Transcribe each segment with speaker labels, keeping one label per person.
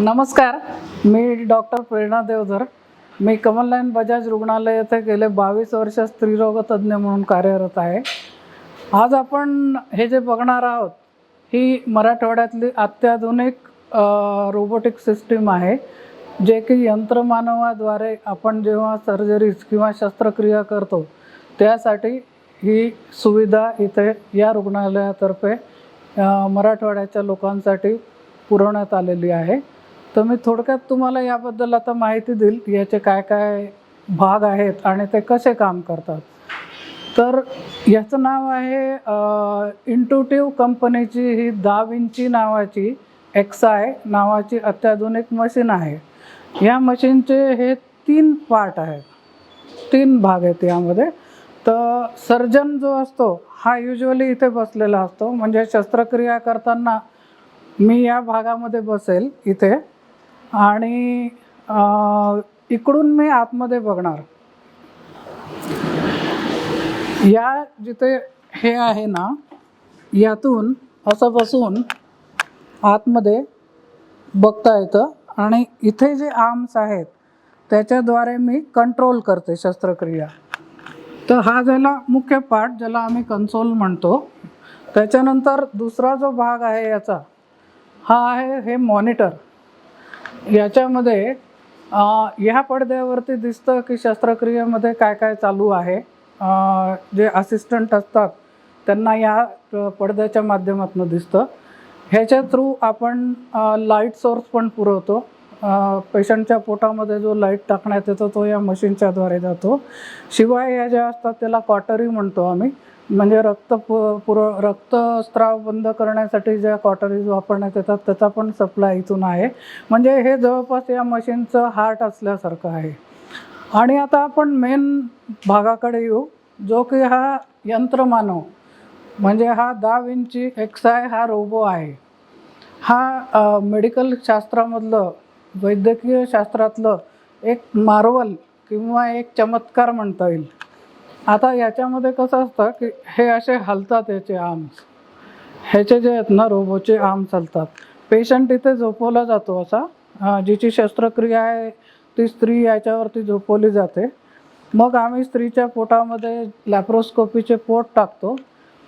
Speaker 1: नमस्कार मी डॉक्टर प्रेरणा देवधर. मी कमललाईन बजाज रुग्णालय येथे गेले बावीस वर्ष स्त्रीरोग तज्ज्ञ म्हणून कार्यरत आहे. आज आपण हे जे बघणार आहोत ही मराठवाड्यातली अत्याधुनिक रोबोटिक सिस्टीम आहे जे की यंत्रमानवाद्वारे आपण जेव्हा सर्जरीज किंवा शस्त्रक्रिया करतो त्यासाठी ही सुविधा इथे या रुग्णालयातर्फे मराठवाड्याच्या लोकांसाठी पुरवण्यात आलेली आहे. तर मी थोडक्यात तुम्हाला याबद्दल आता माहिती देईल याचे काय काय भाग आहेत आणि ते कसे काम करतात. तर याचं नाव आहे इंटुटिव्ह कंपनीची ही दहा विंची नावाची एक्साय नावाची अत्याधुनिक मशीन आहे. या मशीनचे हे तीन पार्ट आहेत. तीन भाग आहेत यामध्ये. तर सर्जन जो असतो हा युजली इथे बसलेला असतो. म्हणजे शस्त्रक्रिया करताना मी या भागामध्ये बसेल इथे. आणि इकडून मी आतमध्ये बघणार. या जिथे हे आहे ना यातून असं बसून आतमध्ये बघता येतं आणि इथे जे आर्म्स आहेत त्याच्याद्वारे मी कंट्रोल करते शस्त्रक्रिया. तर हा झाला मुख्य पार्ट ज्याला आम्ही कन्सोल म्हणतो. त्याच्यानंतर दुसरा जो भाग आहे याचा हा आहे हे मॉनिटर. याच्यामध्ये ह्या पडद्यावरती दिसतं की शस्त्रक्रियेमध्ये काय काय चालू आहे. जे असिस्टंट असतात त्यांना या पडद्याच्या माध्यमातून दिसतं. ह्याच्या थ्रू आपण लाइट सोर्स पण पुरवतो. पेशंटच्या पोटामध्ये जो लाइट टाकण्यात येतो तो या मशीनच्याद्वारे जातो. शिवाय या ज्या असतात त्याला कॉटरी म्हणतो आम्ही. म्हणजे रक्त पुर रक्तस्त्राव बंद करण्यासाठी ज्या कॉटरीज वापरण्यात येतात त्याचा पण सप्लाय इथून आहे. म्हणजे हे जवळपास या मशीनचं हार्ट असल्यासारखं आहे. आणि आता आपण मेन भागाकडे येऊ. जो की हा यंत्रमानव म्हणजे हा दहा इंची एक्साय हा रोबो आहे. हा मेडिकल शास्त्रामधलं वैद्यकीय शास्त्रातलं एक मार्वल किंवा एक चमत्कार म्हणता येईल. आता याच्यामध्ये कसं असतं की हे असे हलतात याचे आर्म्स ह्याचे जे आहेत ना रोबोचे आर्म्स हलतात. पेशंट इथे झोपवला जातो असा. जिची शस्त्रक्रिया आहे ती स्त्री याच्यावरती झोपवली जाते. मग आम्ही स्त्रीच्या पोटामध्ये लॅप्रोस्कोपीचे पोट टाकतो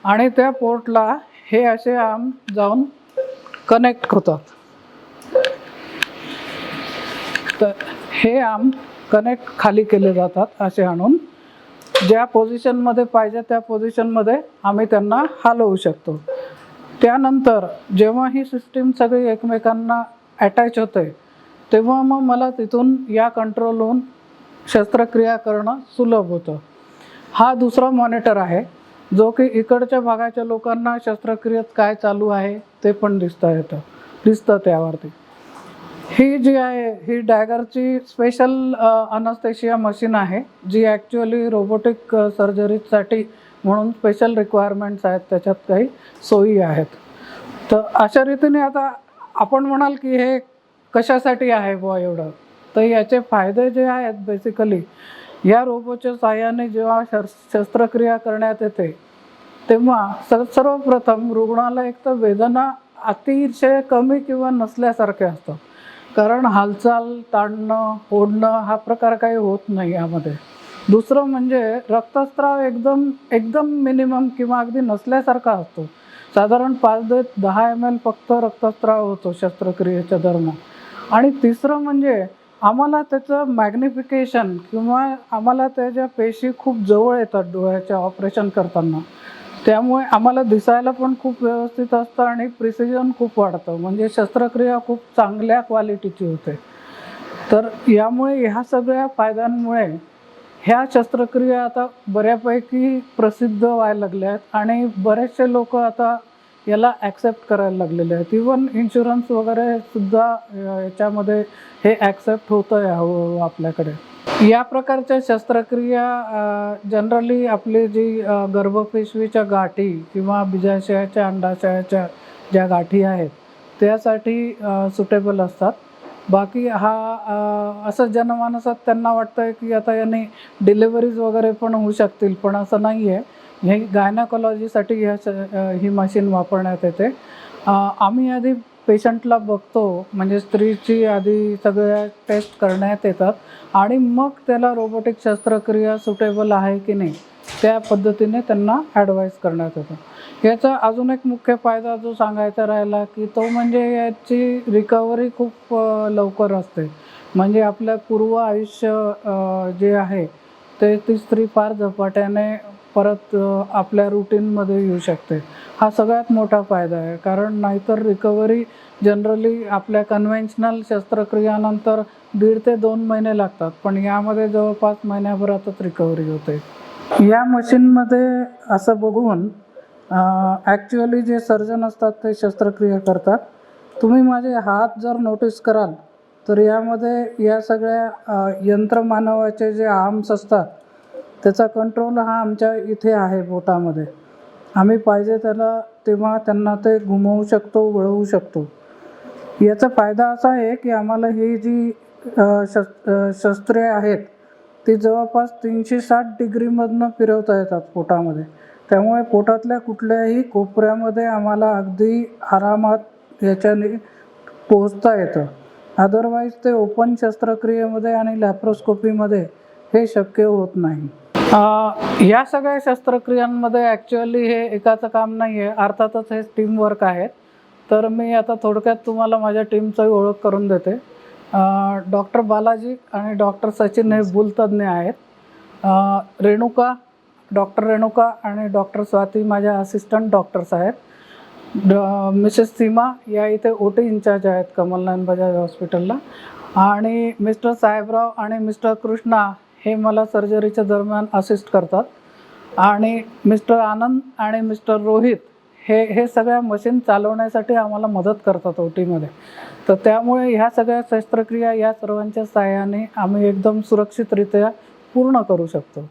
Speaker 1: आणि त्या पोर्टला हे असे आम जाऊन कनेक्ट होतात. तर हे आम कनेक्ट खाली केले जातात असे आणून. ज्या पोझिशनमध्ये पाहिजे त्या पोझिशनमध्ये आम्ही त्यांना हलवू शकतो. त्यानंतर जेव्हा ही सिस्टीम सगळी एकमेकांना अटॅच होते तेव्हा मग मला तिथून या कंट्रोलहून शस्त्रक्रिया करणं सुलभ होतं. हा दुसरा मॉनिटर आहे जो की इकडच्या भागाच्या लोकांना शस्त्रक्रियेत काय चालू आहे ते पण दिसता येतं दिसतं त्यावरती. ही जी आहे ही डॅगरची स्पेशल अनस्थेशिया मशीन आहे जी ॲक्च्युअली रोबोटिक सर्जरीसाठी म्हणून स्पेशल रिक्वायरमेंट्स आहेत त्याच्यात काही सोयी आहेत. तर अशा रीतीने आता आपण म्हणाल की हे कशासाठी आहे बुवा एवढं? तर याचे फायदे जे आहेत बेसिकली या रोबोच्या साह्याने जेव्हा शस् शस्त्रक्रिया करण्यात येते तेव्हा स सर्वप्रथम रुग्णाला एक तर वेदना अतिशय कमी किंवा नसल्यासारखे असतं कारण हालचाल ताणणं ओढणं हा प्रकार काही होत नाही यामध्ये. दुसरं म्हणजे रक्तस्त्राव एकदम एकदम मिनिमम किंवा अगदी नसल्यासारखा असतो. साधारण पाच ते दहा एम एल फक्त रक्तस्त्राव होतो शस्त्रक्रियेच्या दरम्यान. आणि तिसरं म्हणजे आम्हाला त्याचं मॅग्निफिकेशन किंवा आम्हाला त्याच्या पेशी खूप जवळ येतात डोळ्याच्या ऑपरेशन करताना. त्यामुळे आम्हाला दिसायला पण खूप व्यवस्थित असतं आणि प्रिसिजन खूप वाढतं. म्हणजे शस्त्रक्रिया खूप चांगल्या क्वालिटीची होते. तर यामुळे ह्या सगळ्या फायद्यांमुळे ह्या शस्त्रक्रिया आता बऱ्यापैकी प्रसिद्ध व्हायला लागल्या आहेत आणि बरेचसे लोक आता याला ॲक्सेप्ट करायला लागलेले आहेत. इवन इन्शुरन्स वगैरे सुद्धा याच्यामध्ये हे ॲक्सेप्ट होतं आहे हळूहळू आपल्याकडे. या प्रकारच्या शस्त्रक्रिया जनरली आपली जी गर्भपेशवीच्या गाठी किंवा बिजाशयाच्या अंडाशयाच्या ज्या गाठी आहेत त्यासाठी सुटेबल असतात. बाकी हा असं जनमानसात त्यांना वाटतं आहे की आता यांनी डिलिव्हरीज वगैरे पण होऊ शकतील पण असं नाही आहे हे गायनाकॉलॉजीसाठी ह्या श- ही मशीन वापरण्यात येते. आम्ही आधी पेशंटला बघतो म्हणजे स्त्रीची आधी सगळ्या टेस्ट करण्यात येतात आणि मग त्याला रोबोटिक शस्त्रक्रिया सुटेबल आहे की नाही त्या पद्धतीने त्यांना ॲडवाईस करण्यात येतं. याचा अजून एक मुख्य फायदा जो सांगायचा राहिला की तो म्हणजे याची रिकव्हरी खूप लवकर असते. म्हणजे आपलं पूर्व आयुष्य जे आहे ते ती स्त्री फार झपाट्याने परत आपल्या रुटीनमध्ये येऊ शकते. हा सगळ्यात मोठा फायदा आहे. कारण नाहीतर रिकव्हरी जनरली आपल्या कन्व्हेन्शनल शस्त्रक्रियानंतर दीड ते दोन महिने लागतात. पण यामध्ये जवळपास महिन्याभरातच रिकव्हरी होते. या मशीनमध्ये असं बघून ॲक्च्युअली जे सर्जन असतात ते शस्त्रक्रिया करतात. तुम्ही माझे हात जर नोटीस कराल तर यामध्ये या सगळ्या यंत्रमानवाचे जे आर्म्स असतात त्याचा कंट्रोल हा आमच्या इथे आहे बोटामध्ये. आम्ही पाहिजे त्याला तेव्हा त्यांना ते घुमवू शकतो वळवू शकतो. याचा फायदा असा आहे की आम्हाला ही जी शस् शस्त्रे आहेत ती जवळपास तीनशे साठ डिग्रीमधनं फिरवता येतात पोटामध्ये. त्यामुळे पोटातल्या कुठल्याही कोपऱ्यामध्ये आम्हाला अगदी आरामात याच्याने पोहोचता येतं. अदरवाईज ते ओपन शस्त्रक्रियेमध्ये आणि लॅप्रोस्कोपीमध्ये हे शक्य होत नाही. या सगळ्या शस्त्रक्रियांमध्ये ॲक्च्युअली हे एकाचं काम नाही आहे अर्थातच हे टीमवर्क आहेत. तर मी आता थोडक्यात तुम्हाला माझ्या टीमची ओळख करून देते. डॉक्टर बालाजी आणि डॉक्टर सचिन हे भूलतज्ञ आहेत. रेणुका डॉक्टर रेणुका आणि डॉक्टर स्वाती माझ्या असिस्टंट डॉक्टर्स आहेत. ड मिसेस सीमा या इथे ओ टी इन्चार्ज आहेत कमलनायन बजाज हॉस्पिटलला आणि मिस्टर साहेबराव आणि मिस्टर कृष्णा हे मला सर्जरीच्या दरम्यान असिस्ट करतात. आणि मिस्टर आनंद आणि मिस्टर रोहित हे हे सगळ्या मशीन चालवण्यासाठी आम्हाला मदत करतात ओ टीमध्ये तर त्यामुळे ह्या सगळ्या शस्त्रक्रिया या सर्वांच्या सहाय्याने आम्ही एकदम सुरक्षितरित्या पूर्ण करू शकतो.